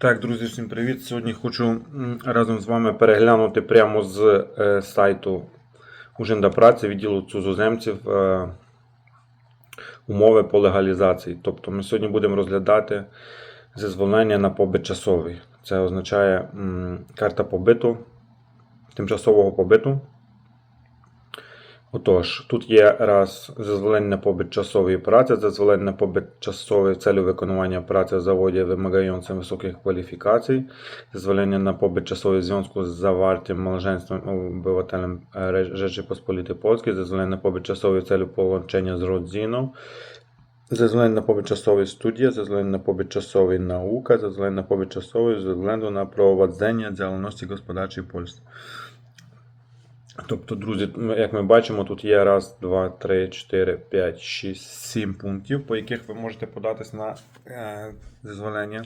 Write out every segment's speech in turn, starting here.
Так, друзі, всім привіт. Сьогодні хочу разом з вами переглянути прямо з е, сайту Ужинда праці відділу цузоземців е, умови по легалізації. Тобто ми сьогодні будемо розглядати зазволення на побит часовий. Це означає карта побиту, тимчасового побиту. Отож, тут є раз зазволення на побит часової праці, зазволення на побит часової целі виконування праці в заводі вимагającym високих кваліфікацій, зазволення на побит часовий в зв'язку з завартим małżeństwem obywatelem Ре- Rzeczypospolitej Polskiej, zaзволення на побит часовий в целі rodziną, Zezwolenie na pobyt czasowy studia, zezwolenie na pobyt czasowy nauka, zezwolenie na pobyt czasowy ze względu na prowadzenie działalności gospodarczej w Polsce. Тобто, друзі, як ми бачимо, тут є раз, два, три, чотири, п'ять, шість, сім пунктів, по яких ви можете податись на е, дозволення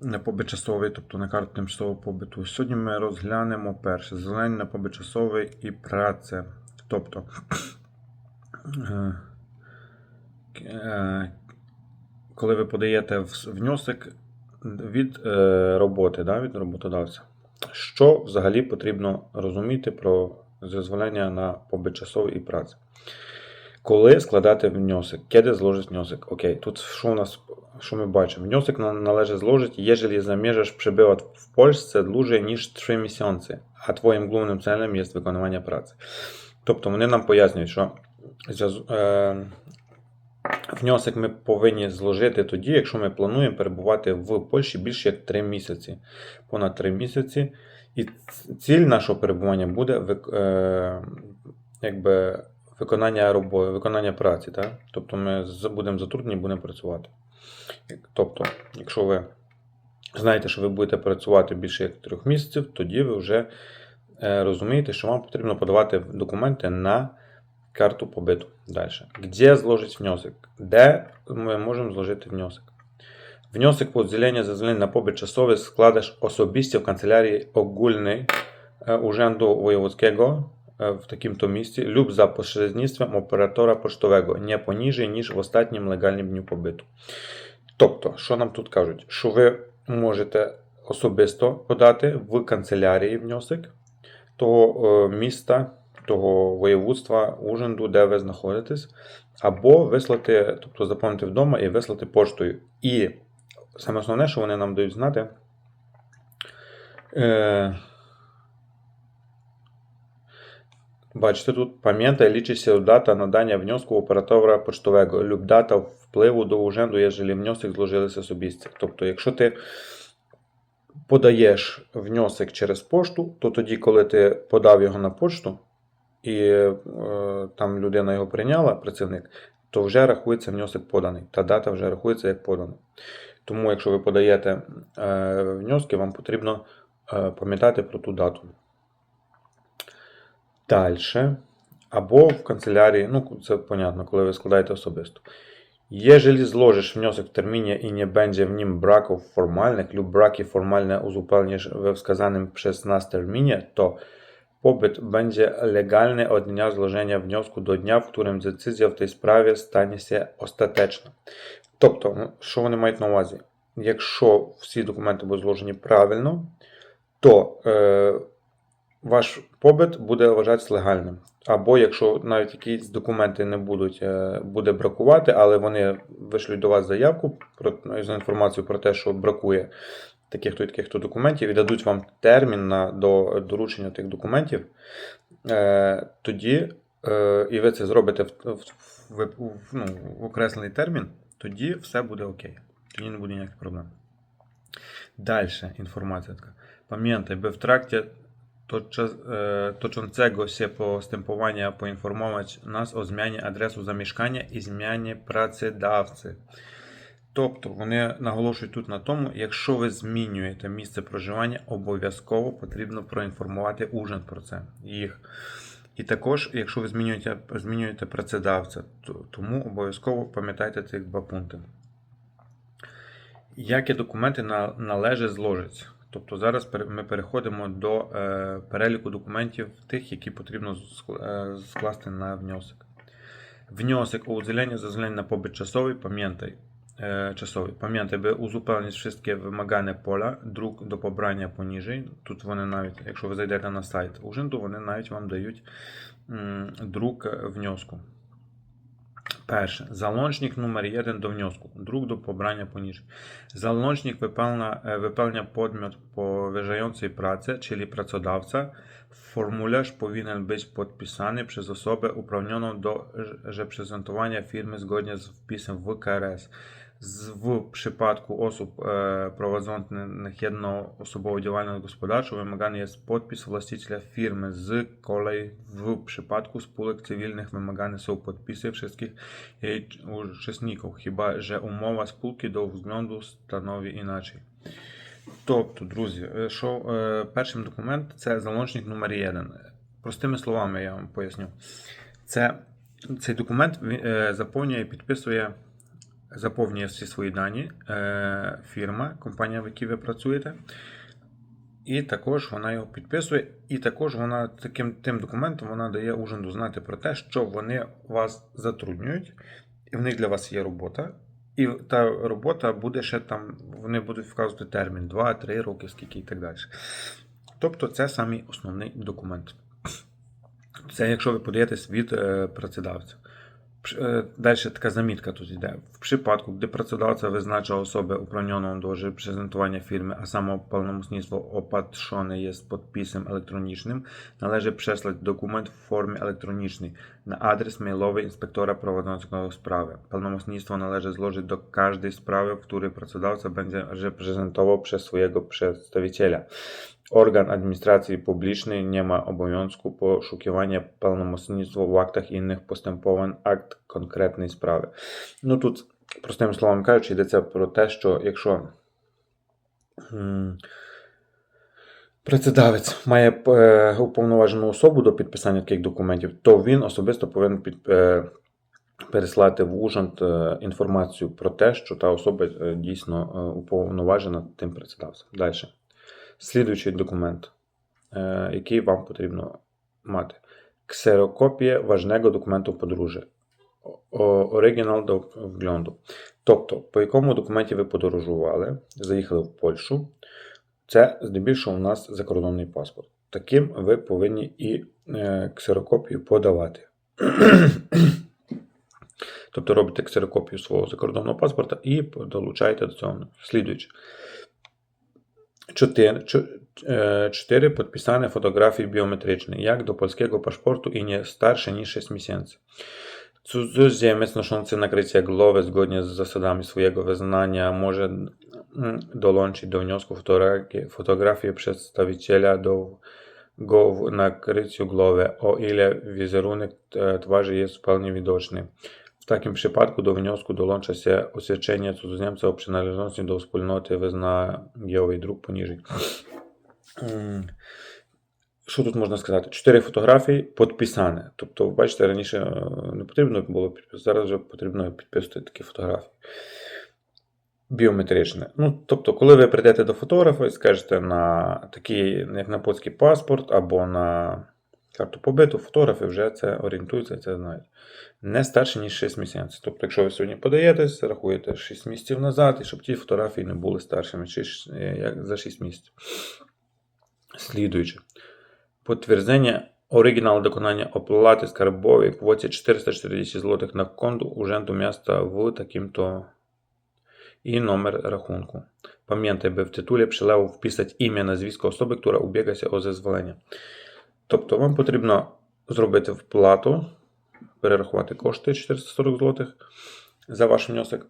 на побит часовий, тобто на карту тимчасового побиту. Сьогодні ми розглянемо перше дозволення на побит часовий і праця. Тобто, е, е, коли ви подаєте внесок від е, роботи, да, від роботодавця. Що взагалі потрібно розуміти про дозволення на побит часовий і працю? Коли складати внесок? Kiedy złożyć wniosek? Окей, тут що у нас, що ми бачимо? На- належить зложить, jeżeli zamierzasz przebywać w Polsce dłużej niż 3 miesiące, а твоїм головним целем є виконування праці. Тобто вони нам пояснюють, що внесок ми повинні зложити тоді, якщо ми плануємо перебувати в Польщі більше як 3 місяці, понад 3 місяці. І ціль нашого перебування буде е, якби, виконання роботи, виконання праці. Так? Тобто ми будемо затруднені, будемо працювати. Тобто, якщо ви знаєте, що ви будете працювати більше як 3 місяців, тоді ви вже е, розумієте, що вам потрібно подавати документи на карту побиту. Далі. Де зложить внесок? Де ми можемо зложити внесок? Zezwolenia na pobyt czasowy składasz osobiście w kancelarii ogólnej e, Urzędu Wojewódzkiego e, w takim to miejscu lub za pośrednictwem operatora pocztowego nie poniżej niż w ostatnim legalnym dniu pobytu. Тобто, що нам тут кажуть? Що ви можете особисто подати в канцелярії внесок того е, міста, того воєводства, ужинду, де ви знаходитесь, або вислати, тобто заповнити вдома і вислати поштою. І саме основне, що вони нам дають знати. Е, Бачите, тут пам'ятай, лічиться дата надання внеску оператора поштового люб дата впливу до уженду, єжелі внесок зложилися особисті. Тобто, якщо ти подаєш внесок через пошту, то тоді, коли ти подав його на пошту, і е, там людина його прийняла, працівник, то вже рахується внесок поданий. Та дата вже рахується як поданий. Тому, якщо ви подаєте е, внески, вам потрібно е, пам'ятати про ту дату. Далі. Або в канцелярії, ну це понятно, коли ви складаєте особисто. Jeżeli złożysz wniosek w terminie i nie będzie w nim braków formalnych lub braki formalne uzupełnisz we wskazanym przez nas terminie, to pobyt będzie legalny od dnia złożenia wniosku do dnia, w którym decyzja w tej sprawie stanie się ostateczna. Тобто, що вони мають на увазі? Якщо всі документи будуть зложені правильно, то е, ваш побит буде вважатися легальним. Або якщо навіть якісь документи не будуть е, буде бракувати, але вони вишлють до вас заявку про з інформацією про те, що бракує таких-то і таких-то документів, і дадуть вам термін на до доручення тих документів, е, тоді, е, і ви це зробите в, в, в, в, ну, в окреслений термін, тоді все буде окей. Тоді не буде ніяких проблем. Далі інформація така. W trakcie toczy- e, toczącego się postępowania poinformować nas o zmianie adresu zamieszkania і zmianie працедавці. Тобто вони наголошують тут на тому, якщо ви змінюєте місце проживання, обов'язково потрібно проінформувати ужин про це їх. І також, якщо ви змінюєте, змінюєте працедавця, то, тому обов'язково пам'ятайте цих два пункти. Які документи на, належить зложити? Тобто зараз ми переходимо до е, переліку документів тих, які потрібно е, скласти на внесок. Внесок у уділенні зазволення на побит часовий, пам'ятай. e, czasowy. Pamiętaj, by uzupełnić wszystkie wymagane поля, друк до побрання поніжей. Тут вони навіть, якщо ви зайдете на сайт уrzędu, вони навіть вам дають м, друк внеску. Перше. Залончник номер 1 до внеску. Друк до побрання поніжей. Залончник wypełnia, e, wypełnia podmiot powierzającej pracę, czyli pracodawca. Formularz powinien być podpisany przez osobę uprawnioną do re- reprezentowania firmy zgodnie z wpisem w KRS. E, prowadzących jednoosobową działalność gospodarczą wymagany jest podpis właściciela firmy. Z kolei w przypadku spółek cywilnych wymagane są podpisy wszystkich jej uczestników, chyba że umowa spółki do względu stanowi inaczej. Тобто, друзі, е, що е, перший документ це залончник номер 1. Простими словами я вам поясню. Це, цей документ він, е, заповнює і підписує, заповнює всі свої дані е, фірма, компанія, в якій ви працюєте. І також вона його підписує, і також вона таким тим документом вона дає ужинду знати про те, що вони вас затруднюють, і в них для вас є робота. І та робота буде ще там, вони будуть вказувати термін 2-3 роки, скільки і так далі. Тобто це самий основний документ. Це якщо ви подаєтесь від е, працедавця. Далі така замітка тут йде. В przypadku, gdy pracodawca wyznacza osobę uprawnioną do reprezentowania firmy, a samo pełnomocnictwo opatrzone jest podpisem elektronicznym, należy przesłać dokument w formie elektronicznej na adres mailowy inspektora prowadzącego sprawę. Pełnomocnictwo należy złożyć do każdej sprawy, w której pracodawca będzie reprezentował przez swojego przedstawiciela. Organ administracji publicznej nie ma obowiązku poszukiwania pełnomocnictwa w aktach innych postępowań, akt конкретної справи. Ну тут, простими словами кажучи, йдеться про те, що якщо працедавець має е, уповноважену особу до підписання таких документів, то він особисто повинен під, е, переслати в ужант е, інформацію про те, що та особа дійсно уповноважена тим працедавцем. Далі. Слідуючий документ, е, який вам потрібно мати. Ксерокопія важного документу подружжя. Оригінал до вгляду. Тобто, по якому документі ви подорожували, заїхали в Польщу, це здебільшого у нас закордонний паспорт. Таким ви повинні і е, ксерокопію подавати. тобто робите ксерокопію свого закордонного паспорта і долучаєте до цього. Слідуючи. 4, 4 podpisane fotografii biometrycznej, jak do polskiego paszportu i nie starsze niż 6 miesięcy. Cudzoziemiec noszący nakrycie głowy zgodnie z zasadami swojego wyznania może mm, dołączyć do wniosku fotogra- fotografię przedstawiciela do go w nakryciu głowy, o ile wizerunek e, twarzy jest w pełni widoczny. Takim przypadku do wniosku dołącza się oświadczenie cudzoziemca o przynależności do wspólnoty wyznaniowej dróg poniżej. Що тут можна сказати? Чотири фотографії підписане. Тобто, ви бачите, раніше е, не потрібно було підписати, зараз вже потрібно підписувати такі фотографії. Біометричне. Ну, тобто, коли ви прийдете до фотографа і скажете на такий, як на польський паспорт або на карту побиту, фотографи вже це орієнтуються і це знають. Не старше, ніж 6 місяців. Тобто, якщо ви сьогодні подаєтесь, рахуєте 6 місяців назад, і щоб ті фотографії не були старшими е, як за 6 місяців. Слідуючи. Potwierdzenie oryginał dokonania opłaty skarbowej w kwocie 440 zł na konto Urzędu Miasta w takim-to i numer rachunku. Pamiętaj, by w tytule przelewu wpisać imię, nazwisko osoby, która ubiega się o zezwolenie. Тобто вам потрібно зробити вплату, перерахувати кошти 440 злотих за ваш внесок.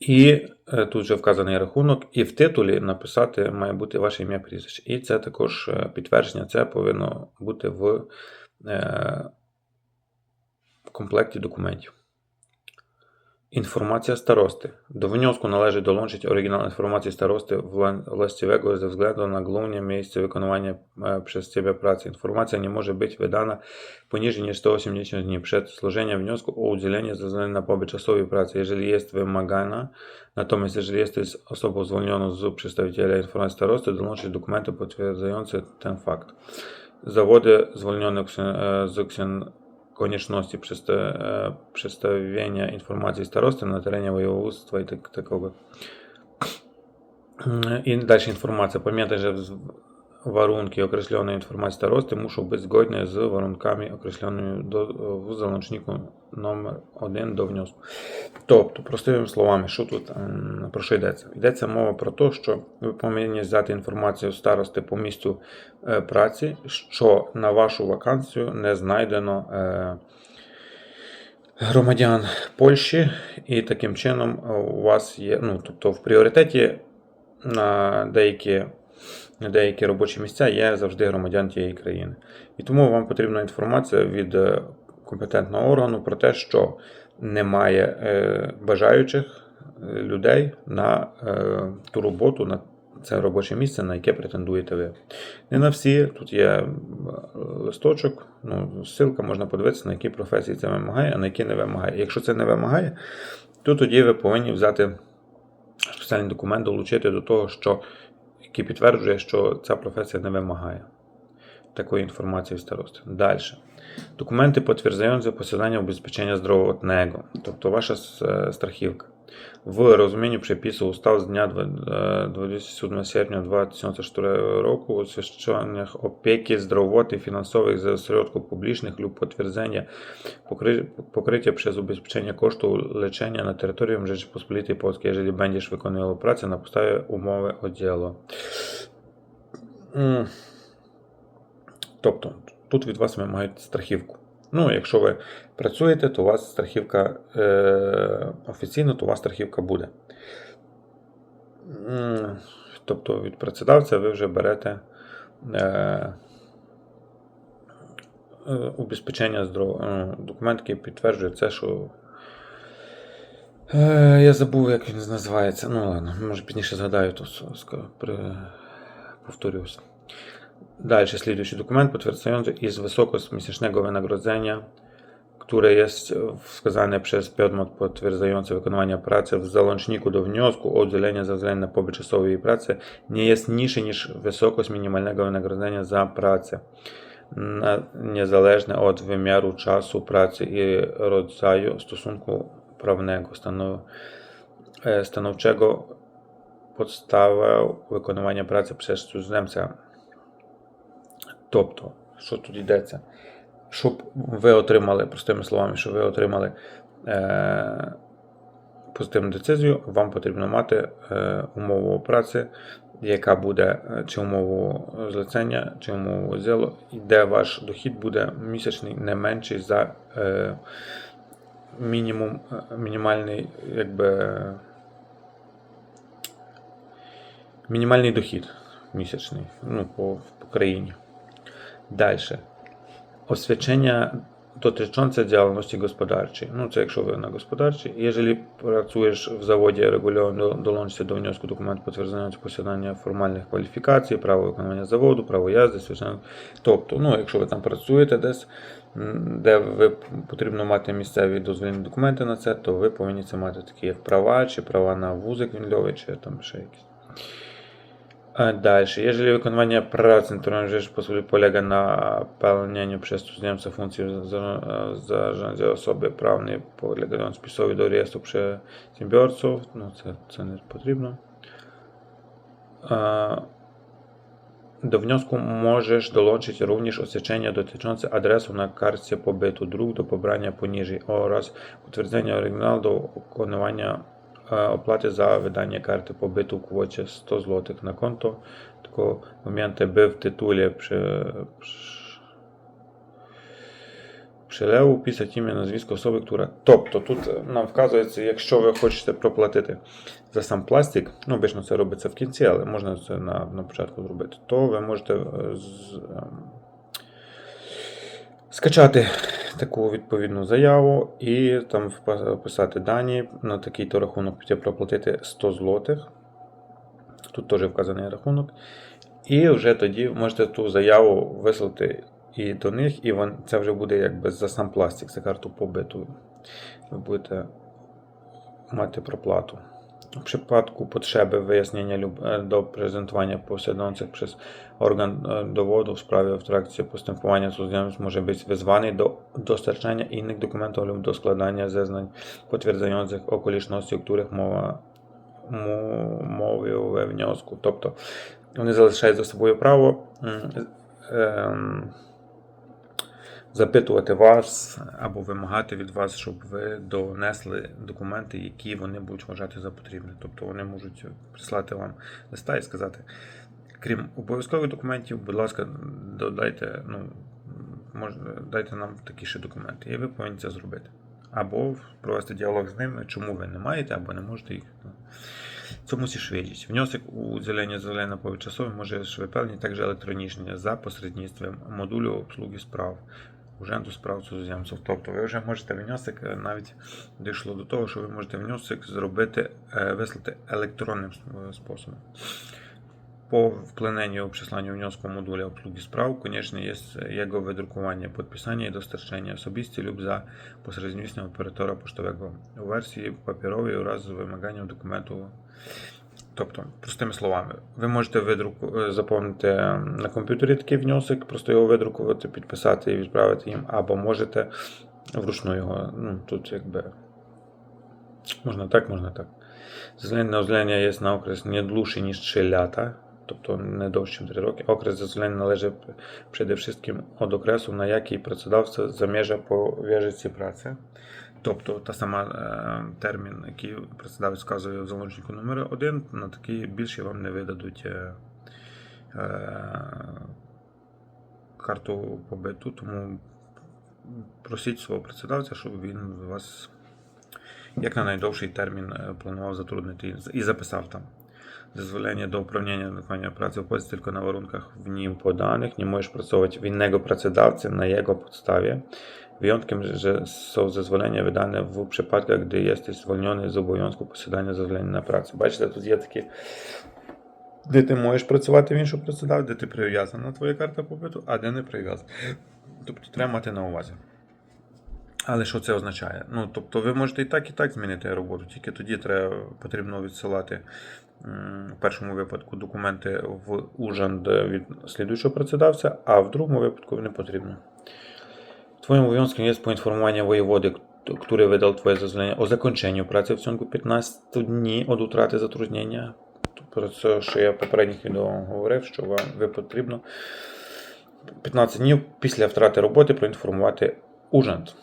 І е, тут вже вказаний рахунок, і в титулі написати має бути ваше ім'я прізвище. І це також е, підтвердження, це повинно бути в е, комплекті документів. Інформація старости. До внеску належить долучити оригінал інформації старости вла- властивego ze względu na główne miejsce wykonywania e, przez Ciebie pracy. Informacja nie może być wydana poniżej niż 180 dni przed złożeniem wniosku o udzielenie ze względu na pobyt czasowy pracy, jeżeli jest wymagana. Natomiast jeżeli jesteś osobą zwolnioną z przedstawiciela informacji starosty, dołączyć dokumenty potwierdzające ten fakt. Zawody zwolnione ksен- e, z ksen, e, przedstawienia informacji starosty na terenie województwa i tak, takiego. I дальше информация. Пам'ятайте, warunki określone informacji starosty muszą być zgodne z warunkami określonymi do, w załączniku номер 1 до внеску. Тобто, простими словами, що тут про що йдеться? Йдеться мова про те, що ви повинні взяти інформацію старости по місцю праці, що на вашу вакансію не знайдено громадян Польщі, і таким чином у вас є, ну, тобто в пріоритеті на деякі, на деякі робочі місця є завжди громадян тієї країни. І тому вам потрібна інформація від е, компетентного органу про те, що немає е, бажаючих е, людей на ту роботу, на це робоче місце, на яке претендуєте ви. Не на всі, тут є листочок, ну, ссылка, можна подивитися, на які професії це вимагає, а на які не вимагає. Якщо це не вимагає, то тоді ви повинні взяти спеціальний документ, долучити до того, що, який підтверджує, що ця професія не вимагає такої інформації в старості. Далі. Документи підтверджують posiadanie ubezpieczenia zdrowotnego, тобто ваша е, страхівка. В розумінні припису устав з дня е, 27 серпня 2004 року у священнях опеки здравоти фінансових за осередків публічних люб підтвердження покриття przez убезпечення кошту лечення на території jeżeli będziesz wykonywał pracę na podstawie umowy o dzieło. М. Тобто, тут від вас вимагають страхівку. Ну, якщо ви працюєте, то у вас страхівка е, офіційно, то у вас страхівка буде. Тобто від працедавця ви вже берете е, е, убезпечення здоров... е, документ, який підтверджує це, що. Е, я забув, як він називається. Ну ладно, може пізніше згадаю, то повторюся. Dalszy следующий документ potwierdzający iż wysokość miesięcznego wynagrodzenia, które jest wskazane przez podmiot potwierdzający wykonywanie pracy w załączniku do wniosku o udzielenie zezwolenia na pobyt czasowy jej pracy, nie jest niższy niż wysokość minimalnego wynagrodzenia za pracę, na, niezależne od wymiaru czasu pracy i rodzaju stosunku prawnego stanow, e, stanowczego podstawę wykonywania pracy przez cudzoziemca. Тобто, що тут йдеться? Щоб ви отримали, простими словами, щоб ви отримали е, позитивну децизію, вам потрібно мати е, умову праці, яка буде е, чи умову злицення, чи умову зілу, і де ваш дохід буде місячний не менший за е, мінімум, е, мінімальний, якби, мінімальний дохід місячний ну, по, по країні. Далі. Освячення dotyczące działalności gospodarczej. No, co якщо ви на господарчій. Jeżeli pracujesz w zawodzie regularnie, долончиться до внеску документ підтверджуючи посідання формальних кваліфікацій, право виконання заводу, право язди, священно. Тобто, ну, якщо ви там працюєте десь, де ви потрібно мати місцеві дозвільні документи на це, то ви повинні це мати такі як права, чи права на вузик вінльовий, чи там ще якісь. A Dalsze. Jeżeli wykonywanie pracy, którą Rzeczpospolitej polega na pełnieniu przez cudzoziemca funkcji za- zarządzania osoby prawnej podlegającej spisowi do rejestru przedsiębiorców, no це, це не потрібно. А, До внеску можеш долучити również освідчення dotyczące adresu na karcie pobytu, druk do pobrania poniżej oraz potwierdzenia oryginału do wykonywania e, opłaty za wydanie karty pobytu w 100 zł na konto. Tylko pamiętaj, by w tytule przy, przy, прилеву писати ім'я особи, która. Тобто тут нам вказується, якщо ви хочете проплатити за сам пластик, ну обично це робиться в кінці, але можна це на, на початку зробити, то ви можете е, з, ем, скачати таку відповідну заяву і там вписати дані на такий-то рахунок піти проплатити 100 злотих. Тут теж вказаний рахунок. І вже тоді можете ту заяву вислати і до них, і це вже буде якби за сам пластик, за карту побиту. Ви будете мати проплату. W przypadku potrzeby wyjaśnienia lub e, do prezentowania posiadających przez organ e, dowodu w sprawie w trakcie postępowania cudzoziemiec może być wezwany do dostarczania innych dokumentów lub do składania zeznań potwierdzających okoliczności, o których mowa mu- mówił we wniosku. Тобто вони залишають за собою право м, ем, запитувати вас або вимагати від вас, щоб ви донесли документи, які вони будуть вважати за потрібне. Тобто вони можуть прислати вам листа і сказати, крім обов'язкових документів, будь ласка, додайте, ну, може, дайте нам такі ще документи. І ви повинні це зробити. Або провести діалог з ними, чому ви не маєте, або не можете їх. ну, Co musisz wiedzieć? Wniosek o udzielenie zezwolenia powietrzowego możesz wypełnić także elektronicznie za pośrednictwem modulu obsługi spraw Urzędu Справ Cudzoziemców. Тобто ви вже можете внесок, е, навіть дійшло до того, що ви можете внесок зробити, е, вислати електронним е, способом. Po wpłyneniu przesłaniu wniosku module obsługi spraw konieczne jest jego wydrukowanie, podpisanie i dostarczenie osobiste lub za pośrednictwem operatora pocztowego у wersji papierowej oraz z wymaganiem dokumentu. Тобто, простими словами, ви можете видруку... е, заповнити на комп'ютері такий внесок, просто його видрукувати, підписати і відправити їм, або можете вручну його. Ну, тут якби можна так, можна так. Зелене озеленення є на окрес не dłuższy ніж 3 лята, тобто не довше, ніж 3 роки. Окres зазеленення належить wszystkim od okresu, на який працедавця заміжа пов'яжеться праці. Тобто та сама е, термін, який працедавець вказує в заложнику номер 1, на такий більше вам не видадуть е, е, карту побиту, тому просіть свого працедавця, щоб він вас як на найдовший термін планував затруднити і записав там. Do uprawnienia do wykonania pracy opłaci tylko na warunkach w nim podanych. Nie możesz pracować w innego pracodawcy na jego podstawie. Wyjątkiem, że są zezwolenia wydane w przypadkach, gdy jesteś zwolniony z obowiązku posiadania zezwolenia na pracę. Бачите, тут є такі, де ти можеш працювати в іншому працедавці, де ти прив'язана твоя карта побиту, а де не прив'язана. Тобто треба мати на увазі. Але що це означає? Ну, тобто ви можете і так, і так змінити роботу, тільки тоді треба потрібно відсилати в першому випадку документи в ужанд від слідуючого працедавця, а в другому випадку не потрібно. Obowiązkiem jest poinformowanie wojewody, k- który wydał Twoje zezwolenie o zakończeniu pracy w ciągu 15 dni od utraty zatrudnienia. Про це, що я в попередніх відео говорив, що вам ви потрібно 15 днів після втрати роботи проінформувати urząd.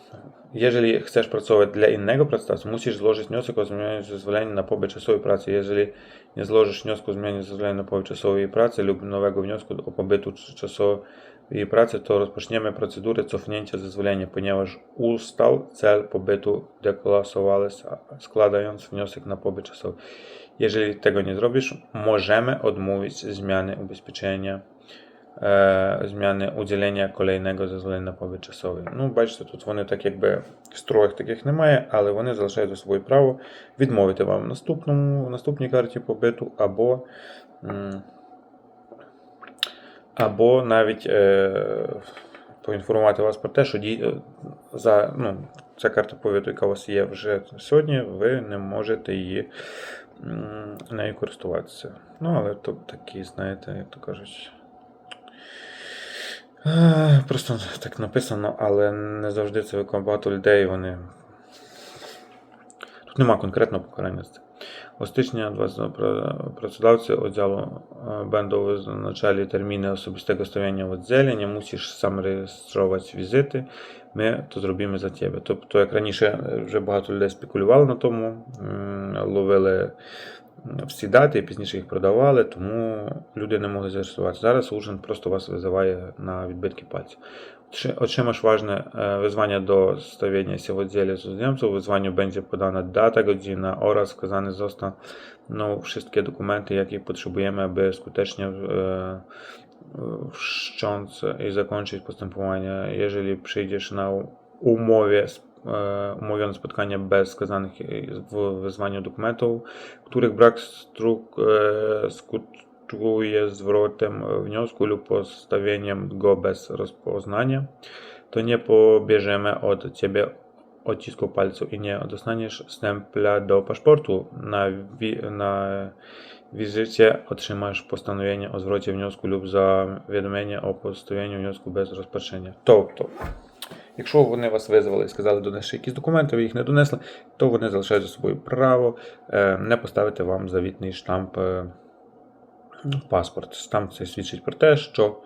Jeżeli chcesz pracować dla innego pracodawcy, musisz złożyć wniosek o zmianie zezwolenia na pobyt czasowej pracy. Jeżeli nie złożysz wniosku o zmianie zezwolenia na pobyt czasowej pracy lub nowego wniosku o pobytu cz- czasowej pracy, to rozpoczniemy procedurę cofnięcia zezwolenia, ponieważ ustał cel pobytu deklasowałeś, składając wniosek na pobyt czasowy. Jeżeli tego nie zrobisz, możemy odmówić zmiany ubezpieczenia е, зміни уділення kolejnego зезволення на поbyt часовий. Ну, бачите, тут вони так якби строїх таких немає, але вони залишають за собою право відмовити вам наступній карті побиту, або, або навіть е, поінформувати вас про те, що дій, е, за, ну, ця карта побиту, яка у вас є вже сьогодні, ви не можете її нею користуватися. Ну, але то такі, знаєте, як то кажуть. Е, Просто так написано, але не завжди це виконує багато людей. Вони. Тут нема конкретного покарання. за це. Ostycznia 20 pracodawcy oddziału e, będą wyznaczali terminy osobistego stawiania w oddziale, nie musisz sam rejestrować wizyty, my to зробимо за тебе. Тобто, як раніше е, вже багато людей спекулювали на тому, ловили всі дати і пізніше їх продавали, тому люди не могли зареєструвати. Зараз Urząd просто вас визиває на відбитки e, stawienia się w oddziale cudzoziemców. W wezwaniu będzie podana data, godzina oraz wszystkie dokumenty, jakie potrzebujemy, aby skutecznie e, wszcząć i zakończyć postępowanie. Jeżeli przyjdziesz na umowie, e, E, umówione spotkania bez wskazanych w wezwaniu dokumentów, których brak e, skutkuje zwrotem wniosku lub postawieniem go bez rozpoznania, to nie pobierzemy od Ciebie odcisku palców i nie dostaniesz stempla do paszportu. Na, wi na wizycie otrzymasz postanowienie o zwrocie wniosku lub zawiadomienie o postawieniu wniosku bez rozpatrzenia. To, to. Якщо вони вас визвали і сказали донести якісь документи, ви їх не донесли, то вони залишають за собою право е, не поставити вам завітний штамп е, в паспорт. Штамп це свідчить про те, що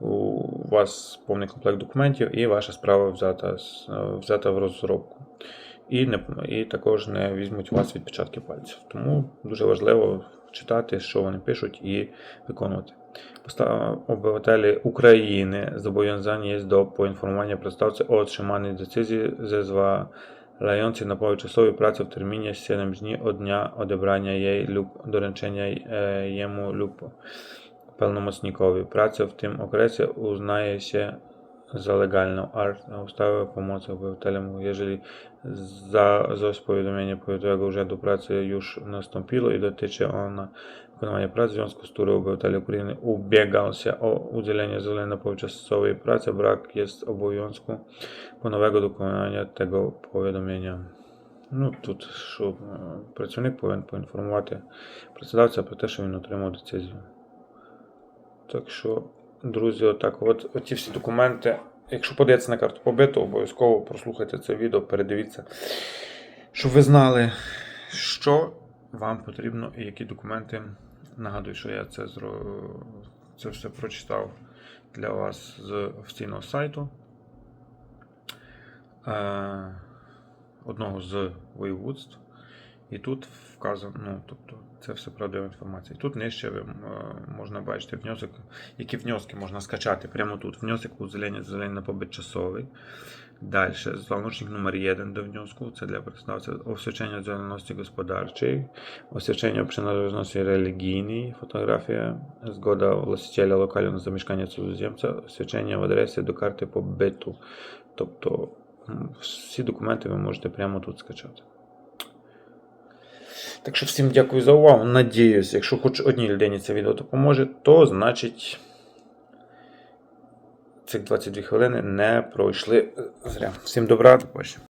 у вас повний комплект документів і ваша справа взята, е, взята в розробку. І, не, і також не візьмуть у вас відпечатки пальців. Тому дуже важливо читати, що вони пишуть, і виконувати. Обивателі України зобов'язані є до поінформування представця о otrzymаnej decyzji zezwalającej na połowę pracy w terminie 7 dni od dnia odebrania lub doręczenia e, jemu lub pełnomocnikowi. Pracę w tym okresie za legalną, a ustawę pomocy obywatelom, jeżeli za, za powiadomienie powiatowego urzędu pracy już nastąpiło i dotyczy ona wykonywania pracy, w związku z którym obywatel України ubiegał się o udzielenie zezwolenia na powczasowej pracy, brak jest obowiązku ponownego dokonania tego powiadomienia. Ну, тут що е, працівник повинен поінформувати працедавця про те, що він отримав децизію. Так що, друзі, отак, от оті всі документи. Якщо подається на карту побиту, обов'язково прослухайте це відео, передивіться, щоб ви знали, що вам потрібно і які документи. Нагадую, що я це, зро... це все прочитав для вас з офіційного сайту. Е, Одного з воєводств. І тут вказано, ну, тобто, це все правдива інформація. І тут нижче е, можна бачити внесок, які внески можна скачати. Прямо тут. Внесок у зелені, зелені на побит часовий. Далі, зловнучник номер 1 до внеску, це для представця освячення зеленості господарчої, освячення приналежності релігійній, фотографія, згода властителя локального замішкання цудземця, освячення в адресі до карти побиту. Тобто всі документи ви можете прямо тут скачати. Так що всім дякую за увагу. Надіюсь, якщо хоч одній людині це відео допоможе, то значить цих 22 хвилини не пройшли зря. Всім добра, до побачення.